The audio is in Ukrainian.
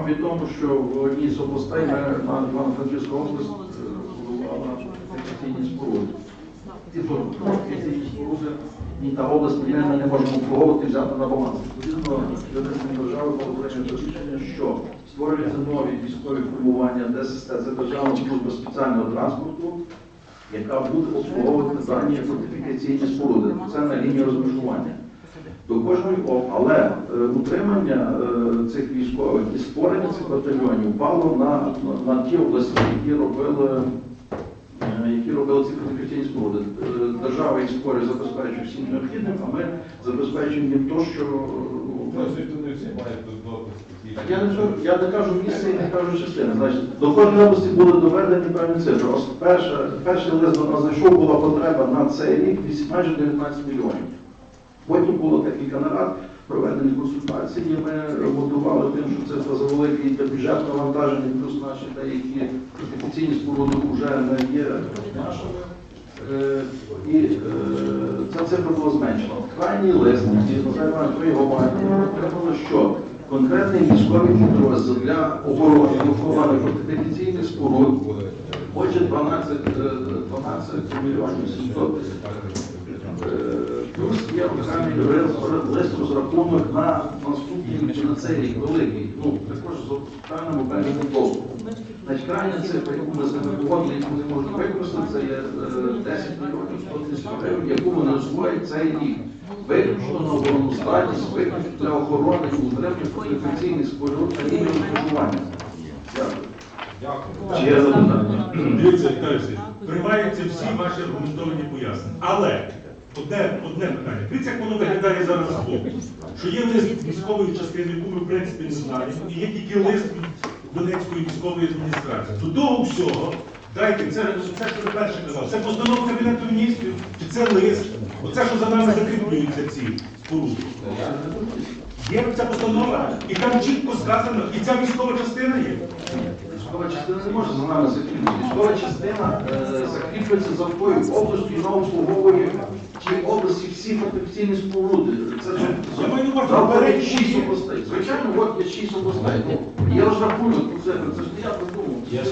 Вам відомо, що в одній з областей на Івано-Франківська область е, будувала фортифікаційні споруди. Ті фортифікаційні споруди ні та область, ми не можемо обслуговувати і взяти на баланс. Відповідно, юридичної держави було прийнято рішення, що створюються нові військові формування ДССТ, це Державна служба спеціального транспорту, яка буде обслуговувати дані фортифікаційні споруди. Це на лінії розмежування. До кожної ОП, але е, утримання е, цих військових і створення цих батальйонів впало на, на, на ті області, які робили, е, які робили ці фортифікаційні споруди. Держава їх створює, забезпечує всім необхідним, а ми забезпечуємо їм то, що Ну, ну, я не, кажу- я не кажу місце і не кажу частини. Значить, до кожної області були доведені певні цифри. Ось перша, перший лист до нас зайшов, була потреба на цей рік майже 19 мільйонів. Потім було декілька нарад, проведені консультації. Ми готували тим, що цифра завелике і бюджетного навантаження, плюс наші деякі офіційні споруди вже не є нашими. Е, І е, ця цифра була зменшена. Крайній лист, називаємо при його маємо, що конкретний військовий підрозділ для оборони виховання фортифікаційних споруд хоче 12, е, 12 мільйонів 700 Е, Плюс є окремий лист розрахунок на наступний на цей рік великий. Ну, також з певним обмеженим доступом. Крайня цифра, яку ми з яку вони можуть використати, це є е, 10 мільйонів 100 тисяч гривень, яку вони освоять цей рік. Виключно на оборонну здатність, виключно для охорони і утримання фортифікаційних споруд та рівня розмежування. Дякую. Дякую. Чи є запитання? Дивіться, Віталій Васильович, приймаються всі ваші аргументовані пояснення. Але одне, одне питання. Дивіться, як воно виглядає зараз з боку. Що є лист військової частини, яку ми в принципі не знаємо, і є тільки лист від Донецької військової адміністрації. До того всього, дайте, це, це що ви перше казав, це постанова Кабінету міністрів, чи це лист? Оце, що за нами закріплюються ці споруди. Є ця постанова, і там чітко сказано, і ця військова частина є. Військова частина не може за нами закріпитися. Військова частина е, закріплюється за тою областю, і вона обслуговує ті області всі фортифікаційні споруди. Це Я маю на увазі, Там шість областей. Звичайно, от є шість областей. Ну, Є розрахунок про це, це ж не я придумав. Є?